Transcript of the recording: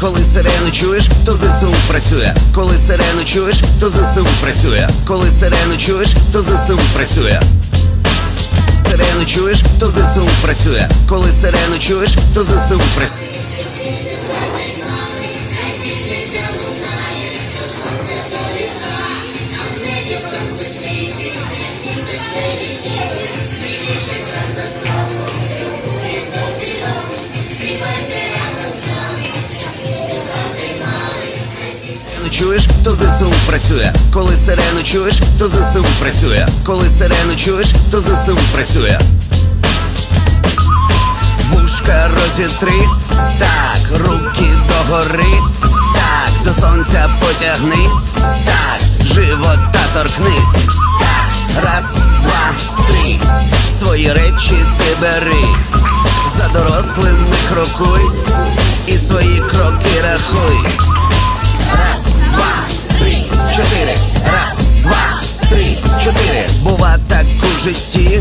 Коли сирену чуєш, то ЗСУ працює. Коли сирену чуєш, то ЗСУ працює. Коли сирену чуєш, то ЗСУ працює. Сирену чуєш, то ЗСУ працює. Коли сирену чуєш, то ЗСУ працює. Сирену чуєш, то ЗСУ працює. Коли сирену чуєш, то ЗСУ працює. Коли сирену чуєш, то ЗСУ працює. Вушка розітри, так, руки догори, так, до сонця потягнись, так, живота торкнись, так, раз, два, три, свої речі ти бери, за дорослими крокуй, і свої кроки рахуй. Чотири, раз,